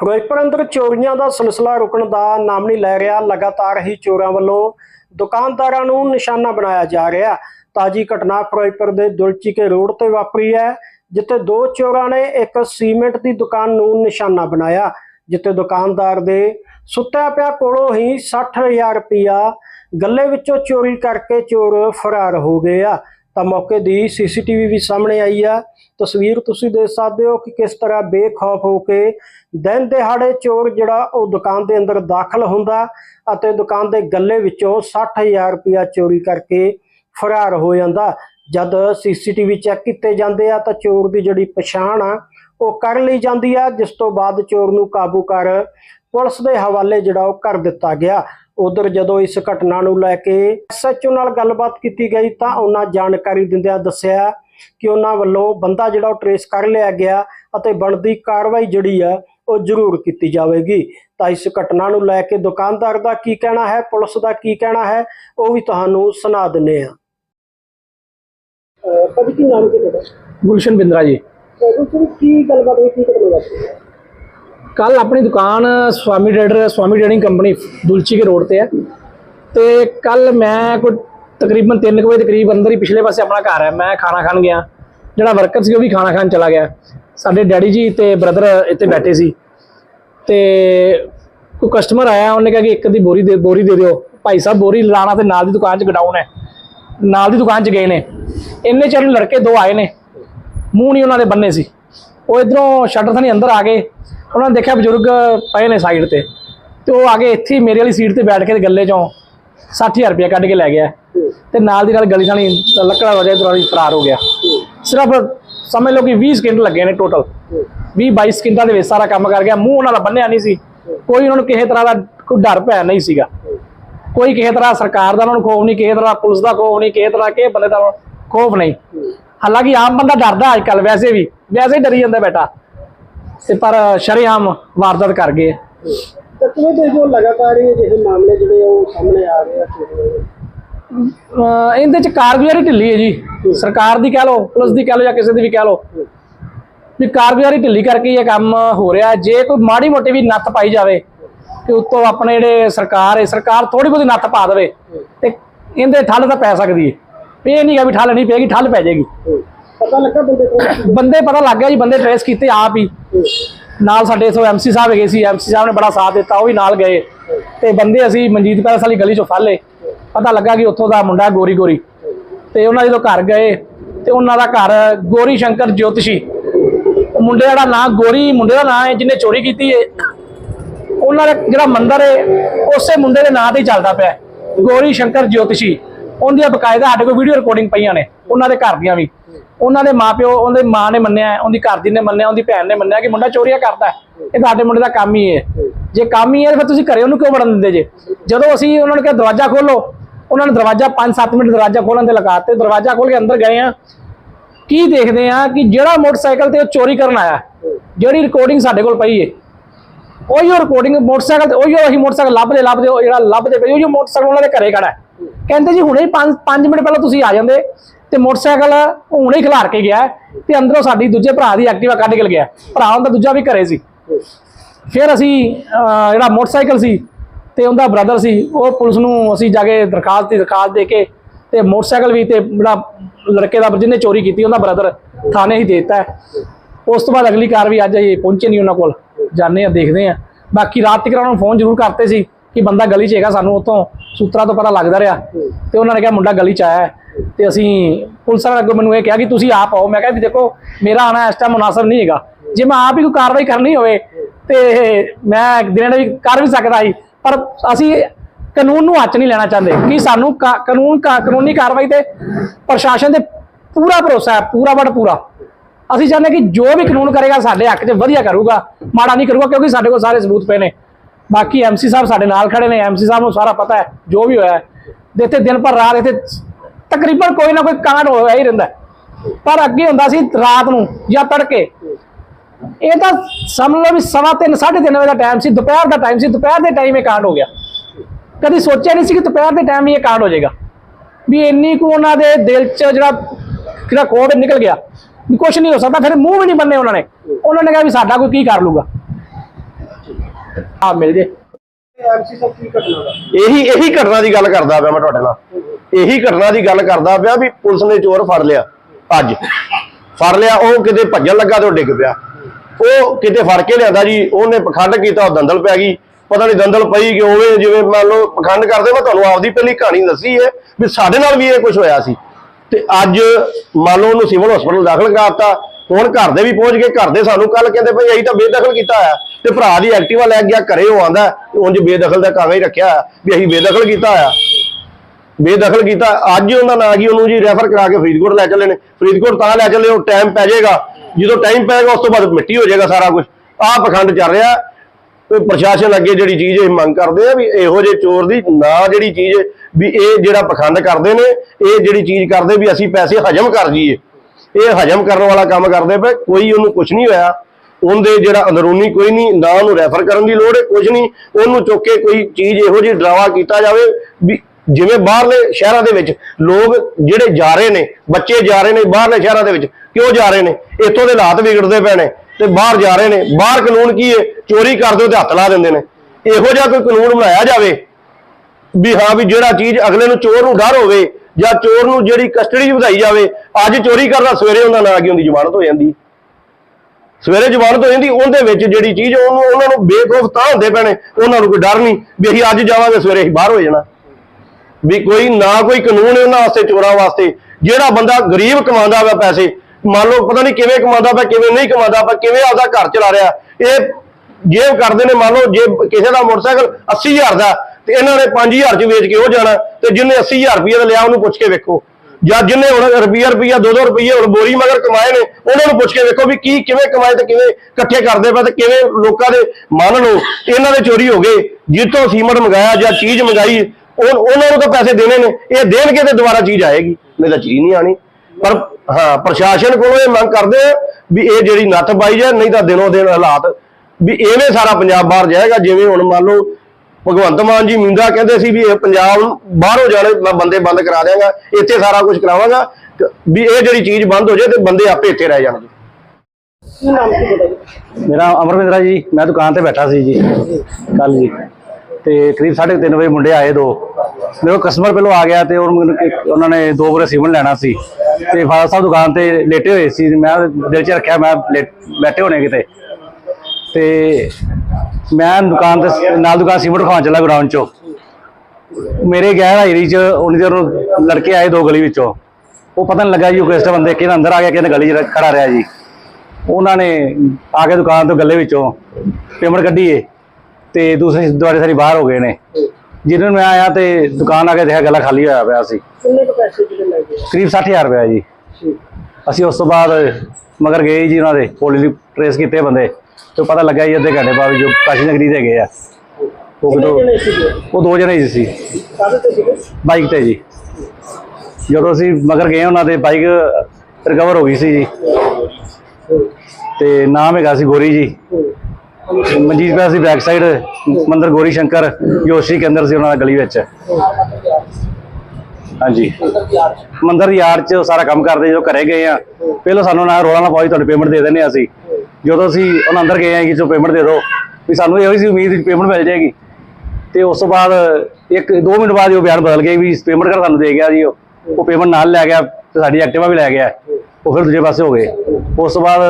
ਫਿਰੋਜ਼ਪੁਰ ਅੰਦਰ ਚੋਰੀਆਂ ਦਾ ਸਿਲਸਿਲਾ ਰੁਕਣ ਦਾ ਨਾਮ ਨਹੀਂ ਲੈ ਰਿਹਾ। ਲਗਾਤਾਰ ਹੀ ਚੋਰਾਂ ਵੱਲੋਂ ਦੁਕਾਨਦਾਰਾਂ ਨੂੰ ਨਿਸ਼ਾਨਾ ਬਣਾਇਆ ਜਾ ਰਿਹਾ। ਤਾਜੀ ਘਟਨਾ ਫਿਰੋਜ਼ਪੁਰ ਦੇ ਦੁਲਚੀਕੇ ਰੋਡ ਤੇ ਵਾਪਰੀ ਹੈ, ਜਿੱਥੇ ਦੋ ਚੋਰਾਂ ਨੇ ਇੱਕ ਸੀਮੈਂਟ ਦੀ ਦੁਕਾਨ ਨੂੰ ਨਿਸ਼ਾਨਾ ਬਣਾਇਆ, ਜਿੱਥੇ ਦੁਕਾਨਦਾਰ ਦੇ ਸੁੱਤਿਆ ਪਿਆ ਕੋਲੋਂ ਹੀ 60000 ਰੁਪਇਆ ਗੱਲੇ ਵਿੱਚੋਂ ਚੋਰੀ ਕਰਕੇ ਚੋਰ ਫਰਾਰ ਹੋ ਗਏ ਆ। ਤਾਂ ਮੌਕੇ ਦੀ ਸੀਸੀਟੀਵੀ ਵੀ ਸਾਹਮਣੇ ਆਈ ਆ। ਤਸਵੀਰ ਤੁਸੀਂ ਦੇਖ ਸਕਦੇ ਹੋ ਕਿ ਕਿਸ ਤਰ੍ਹਾਂ ਬੇਖੌਫ ਹੋ ਕੇ ਦਿਨ ਦਿਹਾੜੇ ਚੋਰ ਜਿਹੜਾ ਉਹ ਦੁਕਾਨ ਦੇ ਅੰਦਰ ਦਾਖਲ ਹੁੰਦਾ ਅਤੇ ਦੁਕਾਨ ਦੇ ਗੱਲੇ ਵਿੱਚੋਂ 60000 ਰੁਪਇਆ ਚੋਰੀ ਕਰਕੇ ਫਰਾਰ ਹੋ ਜਾਂਦਾ। ਜਦ ਸੀਸੀਟੀਵੀ ਚੈੱਕ ਕੀਤੇ ਜਾਂਦੇ ਆ ਤਾਂ ਚੋਰ ਦੀ ਜਿਹੜੀ ਪਛਾਣ ਆ, ਉਹ ਕਰ ਲਈ ਜਾਂਦੀ ਆ, ਜਿਸ ਤੋਂ ਬਾਅਦ ਚੋਰ ਨੂੰ ਕਾਬੂ ਕਰ ਪੁਲਿਸ ਦੇ ਹਵਾਲੇ ਜਿਹੜਾ ਉਹ ਕਰ ਦਿੱਤਾ ਗਿਆ। ਉਧਰ ਜਦੋਂ ਇਸ ਘਟਨਾ ਨੂੰ ਲੈ ਕੇ ਐਸਐਚਓ ਨਾਲ ਗੱਲਬਾਤ ਕੀਤੀ ਗਈ ਤਾਂ ਉਹਨਾਂ ਜਾਣਕਾਰੀ ਦਿੰਦਿਆਂ ਦੱਸਿਆ ਕਿ ਉਹਨਾਂ ਵੱਲੋਂ ਬੰਦਾ ਜਿਹੜਾ ਉਹ ਟਰੇਸ ਕਰ ਲਿਆ ਗਿਆ ਅਤੇ ਬਣਦੀ ਕਾਰਵਾਈ ਜਿਹੜੀ ਆ ਉਹ ਜ਼ਰੂਰ ਕੀਤੀ ਜਾਵੇਗੀ। ਤਾਂ ਇਸ ਘਟਨਾ ਨੂੰ ਲੈ ਕੇ ਦੁਕਾਨਦਾਰ ਦਾ ਕੀ ਕਹਿਣਾ ਹੈ ਪੁਲਿਸ ਦਾ ਕੀ ਕਹਿਣਾ ਹੈ ਉਹ ਵੀ ਤੁਹਾਨੂੰ ਸੁਣਾ ਦਿੰਨੇ ਆ ਕਦੀ ਕੀ ਨਾਮ ਕੀ ਤੁਹਾਡਾ? ਗੁਲਸ਼ਨ ਬਿੰਦਰਾ ਜੀ। ਤੁਸੀਂ ਕੀ ਗੱਲਬਾਤ ਹੋਈ ਕੀ ਘਟਨਾ ਵਾਪਰੀ? ਕੱਲ ਆਪਣੀ ਦੁਕਾਨ Swami trader Swami trading company Dulchi Ke road ਤੇ ਹੈ। ਤੇ ਕੱਲ ਮੈਂ ਕੋਈ ਤਕਰੀਬਨ 3 ਵਜੇ ਦੇ ਕਰੀਬ ਅੰਦਰ ਹੀ ਪਿਛਲੇ ਪਾਸੇ ਆਪਣਾ ਘਰ ਹੈ। ਮੈਂ ਖਾਣਾ ਖਾਣ ਗਿਆ। ਜਿਹੜਾ ਵਰਕਰ ਸੀ ਉਹ ਵੀ ਖਾਣਾ ਖਾਣ ਚਲਾ ਗਿਆ। ਸਾਡੇ ਡੈਡੀ ਜੀ ਤੇ ਬ੍ਰਦਰ ਇੱਥੇ ਬੈਠੇ ਸੀ। ਤੇ ਕੋਈ ਕਸਟਮਰ ਆਇਆ, ਉਹਨੇ ਕਿਹਾ ਕਿ ਇੱਕ ਦੀ ਬੋਰੀ ਦੇ ਬੋਰੀ ਦੇ ਦਿਓ। ਭਾਈ ਸਾਹਿਬ, ਬੋਰੀ ਲਾਣਾ ਤੇ ਨਾਲ ਦੀ ਦੁਕਾਨ 'ਚ ਗਡਾਊਨ ਹੈ। ਨਾਲ ਦੀ ਦੁਕਾਨ 'ਚ ਗਏ ਨੇ। ਇੰਨੇ ਚਿਰ ਲੜਕੇ ਦੋ ਆਏ ਨੇ। ਮੂੰਹ ਨਹੀਂ ਉਹਨਾਂ ਦੇ ਬੰਨੇ ਸੀ। ਉਹ ਇਧਰੋਂ ਸ਼ਟਰ ਥਾਣੀ ਅੰਦਰ ਆ ਗਏ। ਉਹਨਾਂ ਨੇ ਦੇਖਿਆ ਬਜ਼ੁਰਗ ਪਏ ਨੇ ਸਾਈਡ ਤੇ। ਤੇ ਉਹ ਆ ਕੇ ਇੱਥੇ ਮੇਰੇ ਵਾਲੀ ਸੀਟ ਤੇ ਬੈਠ ਕੇ ਗੱਲੇ ਚੋਂ 60000 ਰੁਪਇਆ ਕੱਢ ਕੇ ਲੈ ਗਿਆ। ਤੇ ਨਾਲ ਦੀ ਨਾਲ ਗਲੀ ਥਾਣੀ ਲੱਕੜਾ ਵਜੇ ਇਧਰੋਂ ਫਰਾਰ ਹੋ ਗਿਆ। ਸਿਰਫ ਸਮਝ ਲਓ ਕਿ 20 ਸਕਿੰਟ ਲੱਗੇ ਨੇ ਟੋਟਲ 20 22 ਸਕਿੰਟਾਂ ਦੇ ਵਿੱਚ ਸਾਰਾ ਕੰਮ ਕਰ ਗਿਆ। ਮੂੰਹ ਉਹਨਾਂ ਦਾ ਬੰਨਿਆ ਨਹੀਂ ਸੀ। ਕੋਈ ਉਹਨਾਂ ਨੂੰ ਕਿਸੇ ਤਰ੍ਹਾਂ ਦਾ ਕੋਈ ਡਰ ਭੈ ਨਹੀਂ ਸੀਗਾ। ਕੋਈ ਕਿਸੇ ਤਰ੍ਹਾਂ ਸਰਕਾਰ ਦਾ ਉਹਨਾਂ ਨੂੰ ਖੋਫ ਨਹੀਂ, ਕਿਸੇ ਤਰ੍ਹਾਂ ਪੁਲਿਸ ਦਾ ਖੋਫ ਨਹੀਂ, ਕਿਸੇ ਤਰ੍ਹਾਂ ਕਿਸੇ ਬੰਦੇ ਦਾ ਖੋਫ ਨਹੀਂ। ਹਾਲਾਂਕਿ ਆਮ ਬੰਦਾ ਡਰਦਾ ਅੱਜ ਕੱਲ ਵੈਸੇ ਵੀ। ਵੈਸੇ ਹੀ ਡਰੀ ਜਾਂਦਾ ਬੇਟਾ। ਤੇ ਪਰ ਸ਼ਰੇਆਮ ਵਾਰਦਾਤ ਕਰ ਗਏ ਤਾਂ ਕਿਵੇਂ ਦੇ ਜੋ ਲਗਾਤਾਰ ਇਹ ਜਿਹੇ ਮਾਮਲੇ ਜਿਹੜੇ ਉਹ ਸਾਹਮਣੇ ਆ ਰਹੇ ਆ ਚੋਰੀਆਂ ਦੇ? ਅਹ ਇਹਦੇ ਚ ਕਾਰਗੁਜ਼ਾਰੀ ਢਿੱਲੀ ਹੈ ਜੀ। ਸਰਕਾਰ ਦੀ ਕਹਿ ਲਓ ਪੁਲਿਸ ਦੀ ਕਹਿ ਲਓ ਜਾਂ ਕਿਸੇ ਦੀ ਵੀ ਕਹਿ ਲਓ ਵੀ ਕਾਰਗੁਜ਼ਾਰੀ ਢਿੱਲੀ ਕਰਕੇ ਹੀ ਇਹ ਕੰਮ ਹੋ ਰਿਹਾ। ਜੇ ਕੋਈ ਮਾੜੀ ਮੋਟੀ ਵੀ ਨੱਥ ਪਾਈ ਜਾਵੇ ਤੇ ਉੱਤੋਂ ਆਪਣੇ ਜਿਹੜੇ ਸਰਕਾਰ ਹੈ ਸਰਕਾਰ ਥੋੜੀ ਬਹੁਤੀ ਨੱਥ ਪਾ ਦੇਵੇ ਤੇ ਇਹਦੇ ਠੱਲ ਤਾਂ ਪੈ ਸਕਦੀ ਹੈ। ਇਹ ਨਹੀਂ ਗਾ ਵੀ ਠੱਲ ਨਹੀਂ ਪਏਗੀ ਠੱਲ ਪੈ ਜਾਏਗੀ। ਪਤਾ ਲੱਗਾ ਬੰਦੇ ਕੋਲ? ਬੰਦੇ ਪਤਾ ਲੱਗ ਗਿਆ ਜੀ ਬੰਦੇ ਟ੍ਰੇਸ ਕੀਤੇ ਆਪ ਹੀ। ਨਾਲ ਸਾਡੇ ਇਥੋਂ ਐਮਸੀ ਸਾਹਿਬ ਹੈਗੇ ਸੀ ਐਮਸੀ ਸਾਹਿਬ ਨੇ ਬੜਾ ਸਾਥ ਦਿੱਤਾ, ਉਹ ਵੀ ਨਾਲ ਗਏ। ਤੇ ਬੰਦੇ ਅਸੀਂ ਮਨਜੀਤ ਪੈਲਸ ਵਾਲੀ ਗਲੀ ਚੋਂ ਫੜ ਲਏ। ਪਤਾ ਲੱਗਾ ਕਿ ਉੱਥੋਂ ਦਾ ਮੁੰਡਾ ਗੋਰੀ ਗੋਰੀ। ਤੇ ਉਹਨਾਂ ਜਦੋਂ ਘਰ ਗਏ, ਤੇ ਉਹਨਾਂ ਦਾ ਘਰ ਗੋਰੀ ਸ਼ੰਕਰ ਜੋਤਸ਼ੀ। ਉਹ ਮੁੰਡੇ ਦਾ ਨਾਂ ਗੋਰੀ, ਮੁੰਡੇ ਦਾ ਨਾਂ ਹੈ ਜਿਹਨੇ ਚੋਰੀ ਕੀਤੀ ਹੈ ਉਹਨਾਂ ਦਾ ਜਿਹੜਾ ਮੰਦਰ ਹੈ ਉਸੇ ਮੁੰਡੇ ਦੇ ਨਾਂ ਤੇ ਚੱਲਦਾ ਪਿਆ। ਹੈ। ਗੋਰੀ ਸ਼ੰਕਰ ਜੋਤਸ਼ੀ। ਉਹਦੀਆਂ ਬਕਾਇਦਾ ਸਾਡੇ ਕੋਲ ਵੀਡੀਓ ਰਿਕਾਰਡਿੰਗ ਪਈਆਂ ਨੇ, ਉਹਨਾਂ ਦੇ ਘਰ ਦੀਆਂ ਵੀ। ਉਹਨਾਂ ਦੇ ਮਾਪਿਓ, ਉਹਦੇ ਮਾਂ ਨੇ ਮੰਨਿਆ, ਉਹਦੀ ਘਰ ਦੀ ਨੇ ਮੰਨਿਆ, ਉਹਦੀ ਭੈਣ ਨੇ ਮੰਨਿਆ ਕਿ ਮੁੰਡਾ ਚੋਰੀਆਂ ਕਰਦਾ ਇਹ ਸਾਡੇ ਮੁੰਡੇ ਦਾ ਕੰਮ ਹੀ ਹੈ। ਜੇ ਕੰਮ ਹੀ ਹੈ, ਫਿਰ ਤੁਸੀਂ ਘਰੇ ਉਹਨੂੰ ਕਿਉਂ ਵੜਨ ਦਿੰਦੇ ਜੇ? ਜਦੋਂ ਅਸੀਂ ਉਹਨਾਂ ਨੂੰ ਕਿਹਾ, ਦਰਵਾਜ਼ਾ ਖੋਲੋ, ਉਹਨਾਂ ਨੇ ਦਰਵਾਜ਼ਾ 5-7 ਮਿੰਟ ਦਰਵਾਜ਼ਾ ਖੋਲਣ ਤੇ ਲਗਾਤੇ ਦਰਵਾਜ਼ਾ ਖੋਲ ਕੇ ਅੰਦਰ ਗਏ ਆ ਕੀ ਦੇਖਦੇ ਆ ਕਿ ਜਿਹੜਾ ਮੋਟਰਸਾਈਕਲ ਤੇ ਉਹ ਚੋਰੀ ਕਰਨ ਆਇਆ, ਜਿਹੜੀ ਰਿਕਾਰਡਿੰਗ ਸਾਡੇ ਕੋਲ ਪਈ ਏ ਉਹੀ ਰਿਕਾਰਡਿੰਗ ਮੋਟਰਸਾਈਕਲ ਤੇ, ਉਹੀ ਅਸੀਂ ਮੋਟਰਸਾਈਕਲ ਲੱਭਦੇ ਲੱਭਦੇ, ਉਹ ਜਿਹੜਾ ਲੱਭਦੇ ਪਈ ਉਹੀ ਮੋਟਰਸਾਈਕਲ ਉਹਨਾਂ ਦੇ ਘਰੇ ਖੜਾ ਕਹਿੰਦੇ ਜੀ ਹੁਣੇ 5 5 ਮਿੰਟ ਪਹਿਲਾਂ ਤੁਸੀਂ ਆ ਜਾਂਦੇ। ਤੇ ਮੋਟਰਸਾਈਕਲ ਹੁਣੇ ਖਿਲਾਰ ਕੇ ਗਿਆ ਹੈ ਤੇ ਅੰਦਰੋਂ ਸਾਡੀ ਦੂਜੇ ਭਰਾ ਦੀ ਐਕਟਿਵਾ ਕੱਢ ਕੇ ਗਿਆ ਭਰਾ ਉਹਦਾ ਦੂਜਾ ਵੀ ਘਰੇ ਸੀ। ਫਿਰ ਅਸੀਂ ਜਿਹੜਾ ਮੋਟਰਸਾਈਕਲ ਸੀ ਤੇ ਉਹਦਾ ਬ੍ਰਦਰ ਸੀ, ਉਹ ਪੁਲਿਸ ਨੂੰ ਅਸੀਂ ਜਾ ਕੇ ਦਰਖਾਸਤ ਦੀ ਦਰਖਾਸਤ ਦੇ ਕੇ ਤੇ ਮੋਟਰਸਾਈਕਲ ਵੀ ਤੇ ਜਿਹੜਾ ਲੜਕੇ ਦਾ ਜਿਹਨੇ ਚੋਰੀ ਕੀਤੀ ਉਹਦਾ ਬ੍ਰਦਰ ਥਾਣੇ ਹੀ ਦੇ ਦਿੱਤਾ। ਉਸ ਤੋਂ ਬਾਅਦ ਅਗਲੀ ਕਾਰਵਾਈ ਅੱਜ ਅਸੀਂ ਪਹੁੰਚੇ ਨਹੀਂ ਉਹਨਾਂ ਕੋਲ। ਜਾਣੇ ਆ ਦੇਖਦੇ ਆ ਬਾਕੀ ਰਾਤ ਤੱਕ ਉਹਨਾਂ ਨੂੰ ਫੋਨ ਜ਼ਰੂਰ ਕਰਤੇ ਸੀ। ਕਿ ਬੰਦਾ ਗਲੀ 'ਚ ਹੈਗਾ ਸਾਨੂੰ ਉੱਥੋਂ ਸੂਤਰਾਂ ਤੋਂ ਪਤਾ ਲੱਗਦਾ ਰਿਹਾ ਤੇ ਉਹਨਾਂ ਨੇ ਕਿਹਾ ਮੁੰਡਾ ਗਲੀ 'ਚ ਆਇਆ ਹੈ। ਤੇ ਅਸੀਂ ਪੁਲਿਸ ਵਾਲੇ ਅੱਗੇ ਮੈਨੂੰ ਇਹ ਕਿਹਾ ਕਿ ਤੁਸੀਂ ਆਪ ਆਓ। ਮੈਂ ਕਿਹਾ ਵੀ ਦੇਖੋ, ਮੇਰਾ ਆਣਾ ਇਸ ਟਾਈਮ ਮੁਨਾਸਬ ਨਹੀਂ ਹੈਗਾ। ਜੇ ਮੈਂ ਆਪ ਹੀ ਕੋਈ ਕਾਰਵਾਈ ਕਰਨੀ ਹੋਵੇ ਤੇ ਮੈਂ ਦਿਨੇ ਵੀ ਕਰ ਵੀ ਸਕਦਾ ਸੀ। ਪਰ ਅਸੀਂ ਕਾਨੂੰਨ ਨੂੰ ਹੱਥ ਨਹੀਂ ਲੈਣਾ ਚਾਹੁੰਦੇ ਕਿ ਸਾਨੂੰ ਕਾ- ਕਾਨੂੰਨ ਕਾ- ਕਾਨੂੰਨੀ ਕਾਰਵਾਈ ਤੇ ਪ੍ਰਸ਼ਾਸਨ ਤੇ ਪੂਰਾ ਭਰੋਸਾ ਹੈ, ਪੂਰਾ ਬੜ ਪੂਰਾ। ਅਸੀਂ ਚਾਹੁੰਦੇ ਕਿ ਜੋ ਵੀ ਕਾਨੂੰਨ ਕਰੇਗਾ ਸਾਡੇ ਹੱਕ 'ਚ ਵਧੀਆ ਕਰੂਗਾ, ਮਾੜਾ ਨਹੀਂ ਕਰੂਗਾ ਕਿਉਂਕਿ ਸਾਡੇ ਕੋਲ ਸਾਰੇ ਸਬੂਤ ਪਏ ਨੇ। ਬਾਕੀ ਐਮਸੀ ਸਾਹਿਬ ਸਾਡੇ ਨਾਲ ਖੜੇ ਨੇ ਐਮਸੀ ਸਾਹਿਬ ਨੂੰ ਸਾਰਾ ਪਤਾ ਹੈ, ਜੋ ਵੀ ਹੋਇਆ ਇੱਥੇ ਦਿਨ ਪਰ ਰਾਤ ਇੱਥੇ ਤਕਰੀਬਨ ਕੋਈ ਨਾ ਕੋਈ ਕਾਂਡ ਹੋਇਆ ਹੀ ਰਹਿੰਦਾ ਪਰ ਅੱਗੇ ਹੁੰਦਾ ਸੀ ਰਾਤ ਨੂੰ ਜਾਂ ਤੜਕੇ। ਇਹ ਤਾਂ ਸਮਝ ਲਓ ਵੀ ਸਵਾ ਤਿੰਨ, ਸਾਢੇ ਤਿੰਨ ਵਜੇ ਦਾ ਟਾਈਮ ਸੀ, ਦੁਪਹਿਰ ਦਾ ਟਾਈਮ ਸੀ, ਦੁਪਹਿਰ ਦੇ ਟਾਈਮ ਇਹ ਕਾਂਡ ਹੋ ਗਿਆ। ਕਦੀ ਸੋਚਿਆ ਨਹੀਂ ਸੀ ਕਿ ਦੁਪਹਿਰ ਦੇ ਟਾਈਮ ਹੀ ਇਹ ਕਾਂਡ ਹੋ ਜਾਏਗਾ। ਵੀ ਇੰਨੀ ਕੁ ਉਹਨਾਂ ਦੇ ਦਿਲ 'ਚ ਜਿਹੜਾ ਜਿਹੜਾ ਕੋਡ ਨਿਕਲ ਗਿਆ। ਵੀ ਕੁਝ ਨਹੀਂ ਹੋ ਸਕਦਾ, ਫਿਰ ਮੂੰਹ ਵੀ ਨਹੀਂ ਬੰਨੇ ਉਹਨਾਂ ਨੇ। ਉਹਨਾਂ ਨੇ ਕਿਹਾ ਵੀ ਸਾਡਾ ਕੋਈ ਕੀ ਕਰ ਲੂਗਾ ਆ ਮਿਲ ਜੇ। ਐਮਸੀ ਸਾਹਿਬ ਕੀ ਘਟਨਾ ਦਾ ਇਹੀ ਇਹੀ ਘਟਨਾ ਦੀ ਗੱਲ ਕਰਦਾ ਪਿਆ ਮੈਂ ਤੁਹਾਡੇ ਨਾਲ। ਇਹੀ ਘਟਨਾ ਦੀ ਗੱਲ ਕਰਦਾ ਪਿਆ ਵੀ ਪੁਲਿਸ ਨੇ ਚੋਰ ਫੜ ਲਿਆ ਅੱਜ। ਫੜ ਲਿਆ, ਉਹ ਕਿਤੇ ਭੱਜਣ ਲੱਗਾ ਤੇ ਉਹ ਡਿੱਗ ਪਿਆ। ਉਹ ਕਿਤੇ ਫੜ ਕੇ ਲਿਆਂਦਾ ਜੀ, ਉਹਨੇ ਪਖੰਡ ਕੀਤਾ, ਉਹ ਦੰਦਲ ਪੈ ਗਈ। ਪਤਾ ਨਹੀਂ ਦੰਦਲ ਪਈ ਕਿ ਹੋਵੇ ਜਿਵੇਂ ਮੰਨ ਲਓ ਪਖੰਡ ਕਰਦੇ ਮੈਂ, ਤੁਹਾਨੂੰ ਆਪਦੀ ਪਹਿਲੀ ਕਹਾਣੀ ਦੱਸੀ ਹੈ ਵੀ ਸਾਡੇ ਨਾਲ ਵੀ ਇਹ ਕੁਝ ਹੋਇਆ ਸੀ। ਤੇ ਅੱਜ ਮੰਨ ਲਓ ਉਹਨੂੰ ਸਿਵਲ ਹਸਪੀਟਲ ਦਾਖਲ ਕਰਾਤਾ, ਹੁਣ ਘਰ ਦੇ ਵੀ ਪਹੁੰਚ ਗਏ, ਘਰ ਦੇ ਸਾਨੂੰ ਕੱਲ ਕਹਿੰਦੇ ਭਈ ਅਸੀਂ ਤਾਂ ਬੇਦਖਲ ਕੀਤਾ ਹੋਇਆ ਤੇ ਭਰਾ ਦੀ ਐਕਟਿਵਾ ਲੈ ਕੇ ਗਿਆ, ਘਰੇ ਉਹ ਆਂਦਾ ਉਂਝ ਬੇਦਖਲ ਦਾ ਕਾਗਜ਼ ਰੱਖਿਆ ਹੋਇਆ, ਵੀ ਅਸੀਂ ਬੇਦਖਲ ਕੀਤਾ ਹੋਇਆ। ਬੇਦਖਲ ਕੀਤਾ, ਅੱਜ ਉਹਨਾਂ ਨਾਲ ਗਈ ਉਹਨੂੰ ਜੀ ਰੈਫਰ ਕਰਾ ਕੇ ਫਰੀਦਕੋਟ ਲੈ ਚੱਲੇ ਨੇ। ਫਰੀਦਕੋਟ ਤਾਂ ਲੈ ਚੱਲੇ, ਉਹ ਟਾਈਮ ਪੈ ਜਾਏਗਾ। ਜਦੋਂ ਟਾਈਮ ਪੈਗਾ ਉਸ ਤੋਂ ਬਾਅਦ ਮਿੱਟੀ ਹੋ ਜਾਏਗਾ ਸਾਰਾ ਕੁਝ ਆਹ ਪਖੰਡ ਚੱਲ ਰਿਹਾ। ਤੇ ਪ੍ਰਸ਼ਾਸਨ ਅੱਗੇ ਜਿਹੜੀ ਚੀਜ਼ ਇਹ ਮੰਗ ਕਰਦੇ ਆ ਵੀ ਇਹੋ ਜਿਹੇ ਚੋਰ ਦੀ ਨਾ ਜਿਹੜੀ ਚੀਜ਼, ਵੀ ਇਹ ਜਿਹੜਾ ਪਖੰਡ ਕਰਦੇ ਨੇ, ਇਹ ਜਿਹੜੀ ਚੀਜ਼ ਕਰਦੇ, ਵੀ ਅਸੀਂ ਪੈਸੇ ਹਜਮ ਕਰ ਜੀਏ ਇਹ ਹਜਮ ਕਰਨ ਵਾਲਾ ਕੰਮ ਕਰਦੇ ਪਏ, ਕੋਈ ਉਹਨੂੰ ਕੁਝ ਨਹੀਂ ਹੋਇਆ। ਉਹਦੇ ਜਿਹੜਾ ਅੰਦਰੂਨੀ ਕੋਈ ਨਹੀਂ, ਨਾ ਉਹਨੂੰ ਰੈਫਰ ਕਰਨ ਦੀ ਲੋੜ ਹੈ ਕੁਝ ਨਹੀਂ। ਉਹਨੂੰ ਚੁੱਕ ਕੇ ਕੋਈ ਚੀਜ਼ ਇਹੋ ਜਿਹੀ ਡਰਾਵਾ ਕੀਤਾ ਜਾਵੇ ਵੀ ਜਿਵੇਂ ਬਾਹਰਲੇ ਸ਼ਹਿਰਾਂ ਦੇ ਵਿੱਚ ਲੋਕ ਜਿਹੜੇ ਜਾ ਰਹੇ ਨੇ, ਬੱਚੇ ਜਾ ਰਹੇ ਨੇ ਬਾਹਰਲੇ ਸ਼ਹਿਰਾਂ ਦੇ ਵਿੱਚ, ਕਿਉਂ ਜਾ ਰਹੇ ਨੇ? ਇੱਥੋਂ ਦੇ ਹਾਲਾਤ ਵਿਗੜਦੇ ਪਏ ਨੇ ਤੇ ਬਾਹਰ ਜਾ ਰਹੇ ਨੇ। ਬਾਹਰ ਕਾਨੂੰਨ ਕੀ ਹੈ? ਚੋਰੀ ਕਰਦੇ ਹੋ ਤੇ ਹੱਥ ਲਾ ਦਿੰਦੇ ਨੇ। ਇਹੋ ਜਿਹਾ ਕੋਈ ਕਾਨੂੰਨ ਬਣਾਇਆ ਜਾਵੇ ਵੀ ਹਾਂ ਵੀ ਜਿਹੜਾ ਚੀਜ਼ ਅਗਲੇ ਨੂੰ ਚੋਰ ਨੂੰ ਡਰ ਹੋਵੇ ਜਾਂ ਚੋਰ ਨੂੰ ਜਿਹੜੀ ਕਸਟਡੀ ਵਧਾਈ ਜਾਵੇ, ਅੱਜ ਚੋਰੀ ਕਰਦਾ ਸਵੇਰੇ ਉਹਨਾਂ ਨਾਲ ਆ ਗਈ ਹੁੰਦੀ ਜ਼ਮਾਨਤ ਹੋ ਜਾਂਦੀ। ਸਵੇਰੇ ਜ਼ਮਾਨਤ ਹੋ ਜਾਂਦੀ, ਉਹਦੇ ਵਿੱਚ ਜਿਹੜੀ ਚੀਜ਼ ਉਹਨੂੰ ਉਹਨਾਂ ਨੂੰ ਬੇਖੌਫ ਤਾਂ ਹੁੰਦੇ ਪੈਣੇ, ਉਹਨਾਂ ਨੂੰ ਕੋਈ ਡਰ ਨਹੀਂ ਵੀ ਅਸੀਂ ਅੱਜ ਜਾਵਾਂਗੇ, ਸਵੇਰੇ ਅਸੀਂ ਬਾਹਰ ਹੋ ਜਾਣਾ। ਵੀ ਕੋਈ ਨਾ ਕੋਈ ਕਾਨੂੰਨ ਹੈ ਉਹਨਾਂ ਵਾਸਤੇ, ਚੋਰਾਂ ਵਾਸਤੇ, ਜਿਹੜਾ ਬੰਦਾ ਗਰੀਬ ਕਮਾਉਂਦਾ ਵਾ ਪੈਸੇ, ਮੰਨ ਲਓ ਪਤਾ ਨਹੀਂ ਕਿਵੇਂ ਕਮਾਉਂਦਾ ਪਿਆ, ਕਿਵੇਂ ਨਹੀਂ ਕਮਾਉਂਦਾ ਪਿਆ, ਕਿਵੇਂ ਆਪਦਾ ਘਰ ਚਲਾ ਰਿਹਾ। ਇਹ ਜੇਬ ਕਰਦੇ ਨੇ, ਮੰਨ ਲਓ ਜੇ ਕਿਸੇ ਦਾ ਮੋਟਰਸਾਈਕਲ 80000 ਦਾ ਤੇ ਇਹਨਾਂ ਨੇ 5000 ਚ ਵੇਚ ਕੇ ਉਹ ਜਾਣਾ, ਤੇ ਜਿਹਨੇ 80000 ਰੁਪਏ ਦਾ ਲਿਆ, ਉਹਨੂੰ ਪੁੱਛ ਕੇ ਵੇਖੋ। ਜਾਂ ਜਿਹਨੇ ਹੁਣ ਰੁਪਈਆ ਰੁਪਈਆ 2-2 ਰੁਪਈਏ ਹੁਣ ਬੋਰੀ ਮਗਰ ਕਮਾਏ ਨੇ, ਉਹਨਾਂ ਨੂੰ ਪੁੱਛ ਕੇ ਵੇਖੋ ਵੀ ਕੀ, ਕਿਵੇਂ ਕਮਾਏ ਤੇ ਕਿਵੇਂ ਇਕੱਠੇ ਕਰਦੇ ਪਏ ਤੇ ਕਿਵੇਂ ਲੋਕਾਂ ਦੇ ਮੰਨ ਲਓ ਇਹਨਾਂ ਦੇ ਚੋਰੀ ਹੋ ਗਏ ਜਿੱਥੋਂ ਸੀਮਟ ਮੰਗਾਇਆ ਜਾਂ ਚੀਜ਼ ਮੰਗਾਈ, ਉਹ ਉਹਨਾਂ ਨੂੰ ਤਾਂ ਪੈਸੇ ਦੇਣੇ ਨੇ, ਇਹ ਦੇਣਗੇ ਤੇ ਦੁਬਾਰਾ ਚੀਜ਼ ਆਏਗੀ, ਨਹੀਂ ਤਾਂ ਚੀਜ਼ ਨਹੀਂ ਆਣੀ ਪਰ ਹਾਂ, ਪ੍ਰਸ਼ਾਸਨ ਕੋਲੋਂ ਇਹ ਮੰਗ ਕਰਦੇ ਆ ਵੀ ਇਹ ਜਿਹੜੀ ਨੱਥ ਪਾਈ ਜਾ ਨਹੀਂ ਤਾਂ ਦਿਨੋਂ ਦਿਨ ਹਾਲਾਤ ਵੀ ਐਵੇਂ ਸਾਰਾ ਪੰਜਾਬ ਬਾਹਰ ਜਾਏਗਾ, ਜਿਵੇਂ ਹੁਣ ਮੰਨ ਲਓ ਭਗਵੰਤ ਮਾਨ ਜੀ ਮਿੰਦਾ ਕਹਿੰਦੇ ਸੀ ਵੀ ਇਹ ਪੰਜਾਬ ਨੂੰ ਬਾਹਰੋਂ ਜਾਣੇ ਮੈਂ ਬੰਦੇ ਬੰਦ ਕਰਾ ਦਿਆਂਗਾ ਇੱਥੇ ਸਾਰਾ ਕੁਝ ਕਰਾਵਾਂਗਾ ਵੀ ਇਹ ਜਿਹੜੀ ਚੀਜ਼ ਬੰਦ ਹੋ ਜਾਏ ਤੇ ਬੰਦੇ ਆਪੇ ਇੱਥੇ ਰਹਿ ਜਾਣਗੇ। ਕੀ ਨਾਮ ਮੇਰਾ ਅਮਰਵਿੰਦਰਾ ਜੀ ਮੈਂ ਦੁਕਾਨ ਤੇ ਬੈਠਾ ਸੀ ਜੀ ਕੱਲ ਜੀ। ਤੇ ਕਰੀਬ 3:30 ਵਜੇ ਮੁੰਡੇ ਆਏ ਦੋ। ਮੇਰੇ ਕਸਟਮਰ ਪਹਿਲੋਂ ਆ ਗਿਆ ਤੇ ਉਹਨਾਂ ਨੇ ਦੋ ਬੋਰੇ ਸੀਮਨ ਲੈਣਾ ਸੀ। ਤੇ ਫਾਦਰ ਸਾਹਿਬ ਦੁਕਾਨ ਤੇ ਲੇਟੇ ਹੋਏ ਸੀ ਮੈਂ ਦਿਲ 'ਚ ਰੱਖਿਆ ਮੈਂ ਲੇਟ- ਬੈਠੇ ਹੋਣੇ ਕਿਤੇ। ਤੇ ਮੈਂ ਦੁਕਾਨ ਤੇ ਨਾਲ ਦੁਕਾਨ ਸੀਮਟ ਖਾਣ ਚੱਲਾ ਗਰਾਊਂਡ 'ਚੋਂ। ਮੇਰੇ ਗੈਰ ਹਾਜ਼ਰੀ 'ਚ ਉਨੀ ਦੇਰ ਨੂੰ ਲੜਕੇ ਆਏ ਦੋ ਗਲੀ ਵਿੱਚੋਂ। ਉਹ ਪਤਾ ਨਹੀਂ ਲੱਗਾ ਜੀ ਉਹ ਕਿਸ ਬੰਦੇ ਕਿਹਨੇ ਅੰਦਰ ਆ ਗਿਆ ਕਿਹਨੇ ਗਲੀ 'ਚ ਖੜਾ ਰਿਹਾ ਜੀ। ਉਹਨਾਂ ਨੇ ਆ ਕੇ ਦੁਕਾਨ ਤੋਂ ਗੱਲੇ ਵਿੱਚੋਂ ਪੇਮੈਂਟ ਕੱਢੀ ਏ ਤੇ ਦੂਸਰੇ ਦੁਆਰੇ ਸਾਰੀ ਬਾਹਰ ਹੋ ਗਏ ਨੇ। ਜਿਹਨੂੰ ਮੈਂ ਆਇਆ ਤੇ ਦੁਕਾਨ ਆ ਕੇ ਦੇਖਿਆ ਗੱਲਾ ਖਾਲੀ ਹੋਇਆ ਪਿਆ ਸੀ। ਕਿੰਨੇ ਪੈਸੇ ਜਿਹੜੇ ਲੈ ਗਏ? ਕਰੀਬ 60000 ਰੁਪਇਆ ਜੀ। ਅਸੀਂ ਉਸ ਤੋਂ ਬਾਅਦ ਮਗਰ ਗਏ ਜੀ ਉਹਨਾਂ ਦੇ ਪੁਲਿਸ ਟ੍ਰੇਸ ਕੀਤੇ ਬੰਦੇ। ਤੇ ਪਤਾ ਲੱਗਾ ਜੀ ਅੱਧੇ ਘੰਟੇ ਬਾਅਦ ਜੋ ਕਾਸ਼ੀ ਨਗਰੀ ਦੇ ਗਏ ਆ। ਉਹ ਕਿਤੋਂ ਉਹ ਦੋ ਜਣੇ ਹੀ ਸੀ ਬਾਈਕ ਤੇ ਜੀ। ਜਦੋਂ ਅਸੀਂ ਮਗਰ ਗਏ ਉਹਨਾਂ ਦੇ ਬਾਈਕ ਰਿਕਵਰ ਹੋ ਗਈ ਸੀ ਜੀ। ਤੇ ਨਾਮ ਹੈਗਾ ਸੀ ਗੋਰੀ ਜੀ। ਮਨਜੀਤ ਪਿਆ ਸੀ ਬੈਕ ਸਾਈਡ ਮੰਦਰ ਗੋਰੀ ਸ਼ੰਕਰ ਯੋਸ਼ੀ ਕੇਂਦਰ ਸੀ ਉਹਨਾਂ ਦਾ ਗਲੀ ਵਿੱਚ। ਹਾਂਜੀ। ਮੰਦਰ ਯਾਰ ਚ ਸਾਰਾ ਕੰਮ ਕਰਦੇ ਜਦੋਂ ਘਰੇ ਗਏ ਆ ਪਹਿਲਾਂ ਸਾਨੂੰ ਨਾ ਰੋਲਾ ਨਾ ਪਾਈ ਤੁਹਾਡੀ ਪੇਮੈਂਟ ਦੇ ਦਿੰਦੇ ਆ ਅਸੀਂ। ਜਦੋਂ ਅਸੀਂ ਉਹਨਾਂ ਅੰਦਰ ਗਏ ਆ ਕਿ ਜੋ ਪੇਮੈਂਟ ਦੇ ਦਿਓ ਵੀ ਸਾਨੂੰ ਇਹੋ ਹੀ ਸੀ ਉਮੀਦ ਪੇਮੈਂਟ ਮਿਲ ਜਾਏਗੀ। ਤੇ ਉਸ ਤੋਂ ਬਾਅਦ ਇੱਕ 2 ਮਿੰਟ ਬਾਅਦ ਉਹ ਬਿਆਨ ਬਦਲ ਗਏ ਵੀ ਪੇਮੈਂਟ ਕਰ ਸਾਨੂੰ ਦੇ ਗਿਆ ਜੀ ਉਹ ਪੇਮੈਂਟ ਨਾਲ ਲੈ ਗਿਆ ਤੇ ਸਾਡੀ ਐਕਟਿਵਾ ਵੀ ਲੈ ਗਿਆ ਉਹ ਫਿਰ ਦੂਜੇ ਪਾਸੇ ਹੋ ਗਏ। ਉਸ ਤੋਂ ਬਾਅਦ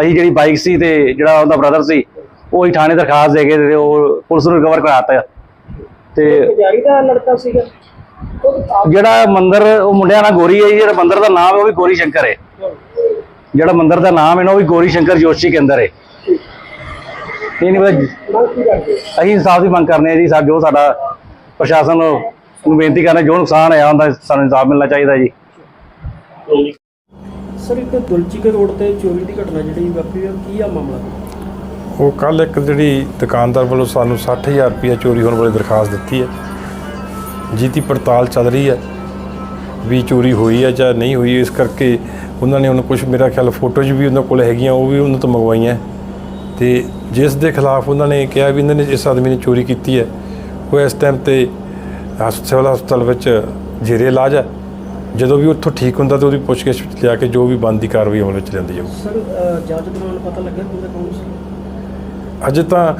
ਅਸੀਂ ਜਿਹੜੀ ਬਾਈਕ ਸੀ ਤੇ ਜਿਹੜਾ ਉਹਦਾ ਬ੍ਰਦਰ ਸੀ ਉਹ ਹੀ ਥਾਣੇ ਦਰਖਾਸਤ ਦੇ ਕੇ ਤੇ ਉਹ ਪੁਲਿਸ ਨੂੰ ਰਿਕਵਰ ਕਰਾਤਾ। ਤੇ ਪੁਜਾਰੀ ਦਾ ਲੜਕਾ ਸੀਗਾ? ਜਿਹੜਾ ਮੰਦਿਰ ਉਹ ਮੁੰਡਿਆਂ ਨਾਲ ਗੋਰੀ ਹੈ ਜਿਹੜਾ ਮੰਦਿਰ ਦਾ ਨਾਮ ਹੈ ਉਹ ਵੀ ਗੋਰੀ ਸ਼ੰਕਰ ਹੈ। ਜਿਹੜਾ ਮੰਦਿਰ ਦਾ ਨਾਮ ਹੈ ਨਾ ਉਹ ਵੀ ਗੋਰੀ ਸ਼ੰਕਰ ਜੋਸ਼ੀ ਕੇਂਦਰ ਹੈ। ਇਹ ਨਹੀਂ ਪਤਾ ਅਸੀਂ ਇਨਸਾਫ ਦੀ ਮੰਗ ਕਰਨੇ ਆ ਜੀ ਜੋ ਸਾਡਾ ਪ੍ਰਸ਼ਾਸਨ ਨੂੰ ਬੇਨਤੀ ਕਰਨਾ ਜੋ ਨੁਕਸਾਨ ਹੋਇਆ ਹੁੰਦਾ ਸਾਨੂੰ ਇਨਸਾਫ ਮਿਲਣਾ ਚਾਹੀਦਾ ਜੀ। ਸਰ ਇੱਕ ਦੁਲਚੀ ਕੇ ਰੋਡ ਤੇ ਚੋਰੀ ਦੀ ਘਟਨਾ ਜਿਹੜੀ ਵਾਪਰੀ ਹੈ ਕੀ ਆ ਮਾਮਲਾ? ਉਹ ਕੱਲ ਇੱਕ ਜਿਹੜੀ ਦੁਕਾਨਦਾਰ ਵੱਲੋਂ ਸਾਨੂੰ 60000 ਰੁਪਏ ਚੋਰੀ ਹੋਣ ਵਾਲੀ ਦਰਖਾਸਤ ਦਿੱਤੀ ਹੈ। ਜਿਹਦੀ ਪੜਤਾਲ ਚੱਲ ਰਹੀ ਹੈ ਵੀ ਚੋਰੀ ਹੋਈ ਹੈ ਜਾਂ ਨਹੀਂ ਹੋਈ ਇਸ ਕਰਕੇ ਉਹਨਾਂ ਨੇ ਹੁਣ ਕੁਝ ਮੇਰਾ ਖਿਆਲ ਫੋਟੋਜ਼ ਵੀ ਉਹਨਾਂ ਕੋਲ ਹੈਗੀਆਂ ਉਹ ਵੀ ਉਹਨਾਂ ਤੋਂ ਮੰਗਵਾਈਆਂ। ਤੇ ਜਿਸ ਦੇ ਖਿਲਾਫ ਉਹਨਾਂ ਨੇ ਕਿਹਾ ਵੀ ਇਹਨਾਂ ਨੇ ਇਸ ਆਦਮੀ ਨੇ ਚੋਰੀ ਕੀਤੀ ਹੈ ਉਹ ਇਸ ਟਾਈਮ ਤੇ ਸਿਵਲ ਹਸਪਤਾਲ ਵਿੱਚ ਜੇਰੇ ਇਲਾਜ ਹੈ। ਜਦੋਂ ਵੀ ਉੱਥੋਂ ਠੀਕ ਹੁੰਦਾ ਤੇ ਉਹਦੀ ਪੁੱਛਗਿੱਛ ਵਿੱਚ ਲਿਆ ਕੇ ਜੋ ਵੀ ਬਣਦੀ ਕਾਰਵਾਈ ਅਮਲ ਵਿੱਚ ਲਿਆਂਦੀ ਜਾਊ। ਸਰ ਜਾਂਚ ਦੌਰਾਨ ਪਤਾ ਲੱਗਿਆ ਬੰਦਾ ਕੌਣ ਸੀ? ਅਜੇ ਤਾਂ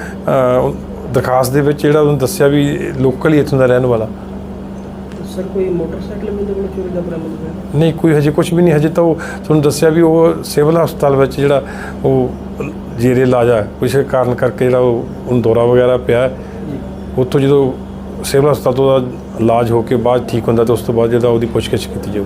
ਦਰਖਾਸਤ ਦੇ ਵਿੱਚ ਜਿਹੜਾ ਉਹਨੂੰ ਦੱਸਿਆ ਵੀ ਲੋਕਲ ਹੀ ਇੱਥੋਂ ਦਾ ਰਹਿਣ ਵਾਲਾ। ਸਰ ਕੋਈ ਮੋਟਰਸਾਈਕਲ ਵੀ ਉਹਦੇ ਕੋਲ ਚੋਰੀ ਦਾ ਬਰਾਮਦ ਹੋਇਆ? ਨਹੀਂ ਕੋਈ ਹਜੇ ਕੁਝ ਵੀ ਨਹੀਂ ਹਜੇ ਤਾਂ ਉਹ ਤੁਹਾਨੂੰ ਦੱਸਿਆ ਵੀ ਉਹ ਸਿਵਲ ਹਸਪਤਾਲ ਵਿੱਚ ਜਿਹੜਾ ਉਹ ਜੇਰੇ ਇਲਾਜ ਆ ਕਿਸੇ ਕਾਰਨ ਕਰਕੇ ਜਿਹੜਾ ਉਹ ਉਹਨੂੰ ਦੌਰਾ ਵਗੈਰਾ ਪਿਆ। ਉੱਥੋਂ ਜਦੋਂ ਸਿਵਲ ਹਸਪਤਾਲ ਤੋਂ ਉਹਦਾ ਇਲਾਜ ਹੋ ਕੇ ਬਾਅਦ ਠੀਕ ਹੁੰਦਾ ਤਾਂ ਉਸ ਤੋਂ ਬਾਅਦ ਜਿਹੜਾ ਉਹਦੀ ਪੁੱਛਗਿੱਛ ਕੀਤੀ ਜਾਊ।